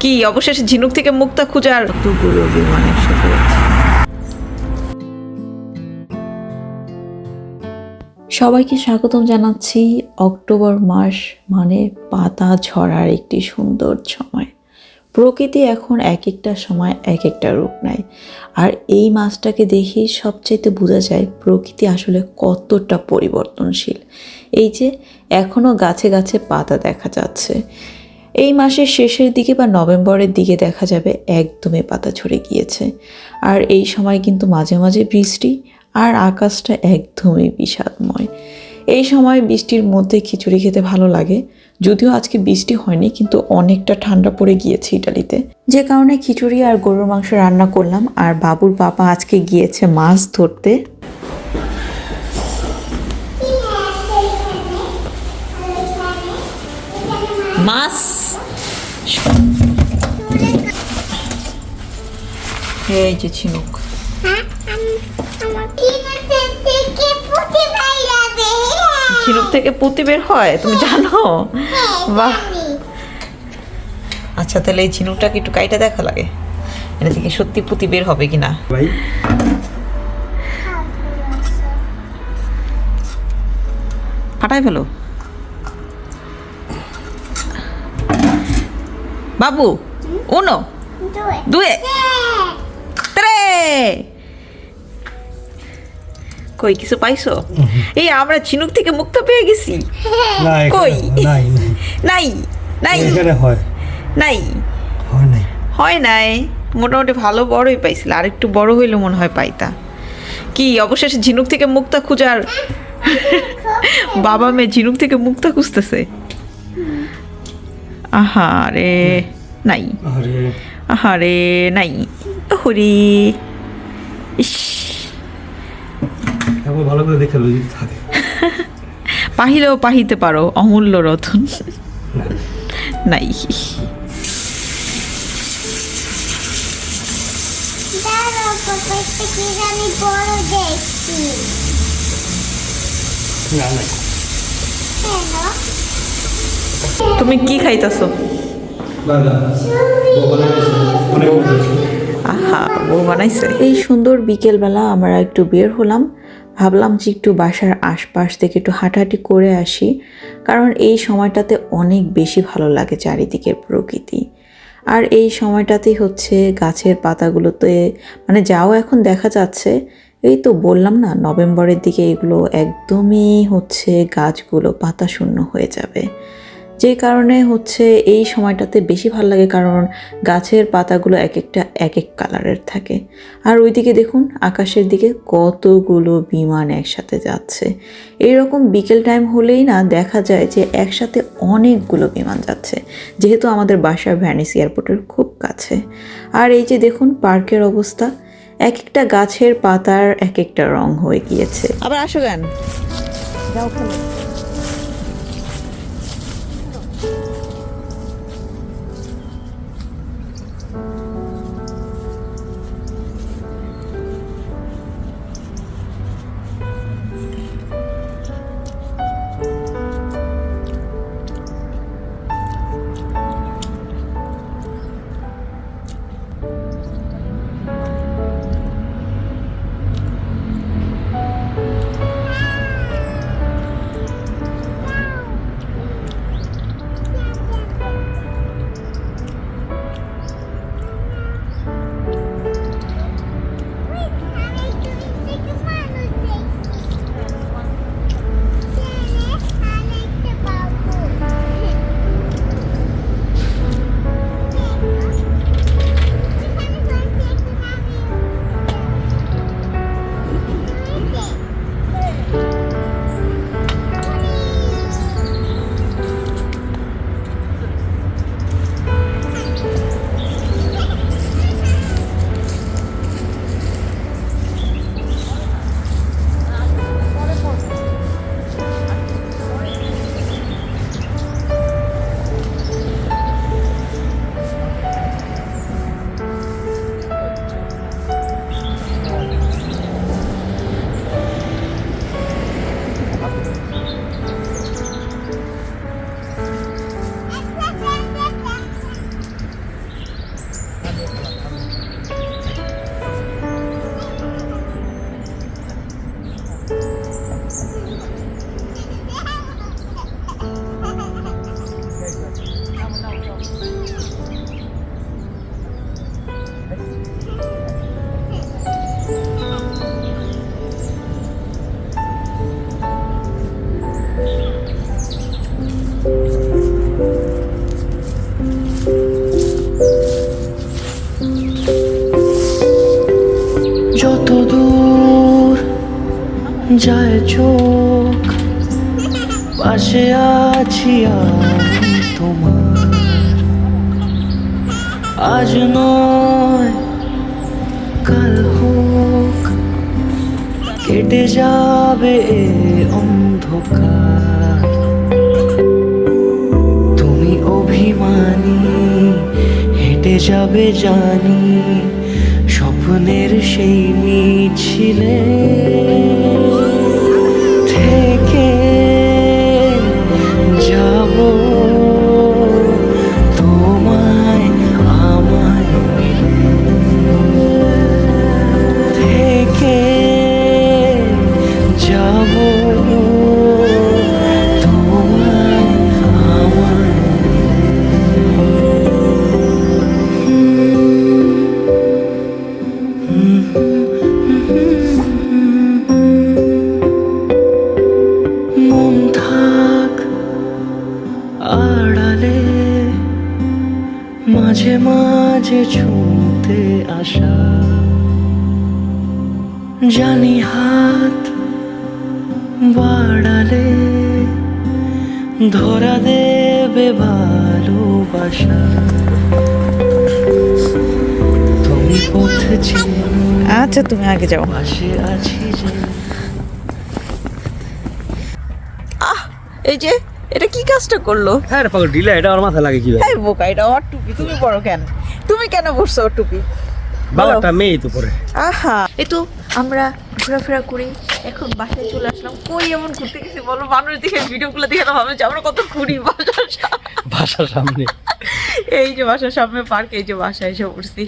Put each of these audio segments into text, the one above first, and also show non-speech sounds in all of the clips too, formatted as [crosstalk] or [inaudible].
কি অবশেষে ঝিনুক থেকে মুক্তা খুঁজার কতগুলো বিমান একসাথে সবাইকে স্বাগতম জানাচ্ছি অক্টোবর মাস মানে পাতা ঝরার একটি সুন্দর সময়। প্রকৃতি এখন এক একটা সময় এক একটা রূপ নেয়। আর এই মাসটাকে দেখে সবচাইতে বোঝা যায় প্রকৃতি আসলে কতটা পরিবর্তনশীল। এই যে এখনও গাছে গাছে পাতা দেখা যাচ্ছে। এই মাসের শেষের দিকে বা নভেম্বরের দিকে দেখা যাবে একদমই পাতা ঝরে গিয়েছে। আর এই সময় কিন্তু মাঝে মাঝে বৃষ্টি আর আকাশটা একদমই বিষাদময়। এই সময় বৃষ্টির মধ্যে খিচুড়ি খেতে ভালো লাগে। যদিও আজকে বৃষ্টি হয়নি, কিন্তু অনেকটা ঠান্ডা পড়ে গিয়েছে ইটালিতে। যে কারণে খিচুড়ি আর গরুর মাংস রান্না করলাম, আর বাবুর বাবা আজকে গিয়েছে মাছ ধরতে। মাছ এই যে ঝিনুক। ঝিনুক থেকে পুঁতি বের হয় তুমি জানো? বাহ। আচ্ছা তাহলে এই ঝিনুকটাকে একটু কাইটা দেখা লাগে। এটা থেকে সত্যি পুঁতি বের হবে কিনা। ভাই। ফাটাই ফেলো। বাবু উনো। দুয়ে। ত্রে। কই কিছু পাইছো? [laughs] এই আমরা ঝিনুক থেকে মুক্ত পেয়ে গেছি। কই? নাই নাই। হয়। নাই। হয় নাই। হয় নাই। মোটামুটি ভালো বড়ই পাইছিল। আর একটু বড় হইলে মনে হয় পাইতা। কি অবশেষে ঝিনুক থেকে মুক্তা খুঁজার [laughs] বাবা মেয়ে ঝিনুক থেকে মুক্তা খুঁজতেছে। আহা রে নাই আরে আহারে নাই হরি ইস ভালো করে দেখে যদি থাকে। [laughs] পাহিলেও পাহিতে পারো অমূল্য রতন। নাই। না তুমি কি খাইতেছো। আহা বউ বানাইছে। এই সুন্দর বিকেলবেলা আমরা একটু বের হলাম। ভাবলাম যে একটু বাসার আশপাশ থেকে একটু হাঁটাহাঁটি করে আসি কারণ এই সময়টাতে অনেক বেশি ভালো লাগে চারিদিকের প্রকৃতি। আর এই সময়টাতেই হচ্ছে গাছের পাতাগুলোতে মানে যাও এখন দেখা যাচ্ছে এই তো বললাম না নভেম্বরের দিকে এগুলো একদমই হচ্ছে গাছগুলো পাতা শূন্য হয়ে যাবে। যে কারণে হচ্ছে এই সময়টাতে বেশি ভালো লাগে, কারণ গাছের পাতাগুলো এক একটা, এক এক কালারের থাকে। আর ওইদিকে দেখুন, আকাশের দিকে কতগুলো বিমান একসাথে যাচ্ছে। এইরকম বিকেল টাইম হলেই না দেখা যায় যে একসাথে অনেকগুলো বিমান যাচ্ছে, যেহেতু আমাদের বাসার ভ্যানিস এয়ারপোর্টের খুব কাছে। আর এই যে দেখুন, পার্কের অবস্থা, এক একটা গাছের পাতার এক একটা রং হয়ে গিয়েছে। আবার আসো কেন যায় চোখ, পাশে আছি তোমার। আজ নয়, কাল হোক, কেটে যাবে অন্ধকার। তুমি অভিমানী, হেঁটে যাবে জানি স্বপ্নের সেই মিছিলে থেকে যাব মাঝে মাঝে ছুঁতে আসা। জানি হাত বাড়ালে ধরা দেবে ভালোবাসা। তুমি পথ আচ্ছা তুমি আগে যাও। পাশে আছি যে। এই যে এটা কি কাজটা করল? হ্যাঁ পাগল ঢিলা এটা আমার মাথা লাগে কি এই বোকা এটা ওর টুপি। তুমি বড় কেন? তুমি কেন বসছো ওর টুপি? বাবাটা মেয়ে তো পরে আহা। এই তো আমরা ঘোরাফেরা করি এখন বাসায় চলে আসলাম। কই এমন ঘুরতে গেছি বলো? মানুষ দেখে ভিডিওগুলো দেখে না ভাবে যে আমরা কত ঘুরি বাসার সামনে। বাসার সামনে। এই যে বাসার সামনে পার্ক এই যে বাসায় এসে পড়ছি।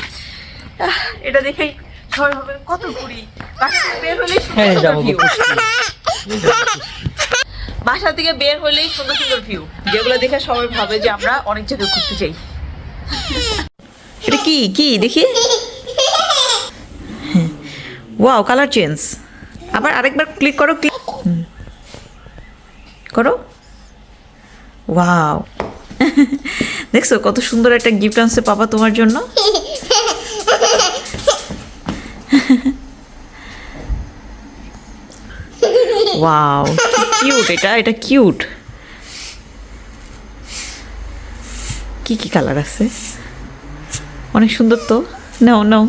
এটা দেখেই সবাই ভাবে কত ঘুরি। বাসা বের হলেই হ্যাঁ যাব। [laughs] বাসা থেকে বের হলেই সুন্দর সুন্দর ভিউ যেগুলো দেখে সবাই ভাবে যে আমরা অনেক জায়গায় ঘুরতে যাই এটা কি? কি? দেখি। ওয়াও কালার চেঞ্জ আবার আরেকবার ক্লিক করো ক্লিক করো। ওয়াও দেখছ কত সুন্দর একটা গিফট আনছে পাপা তোমার জন্য? ওয়াও কিউট এটা এটা কিউট কি কি কালার আছে? অনেক সুন্দর তো। নাও নাও।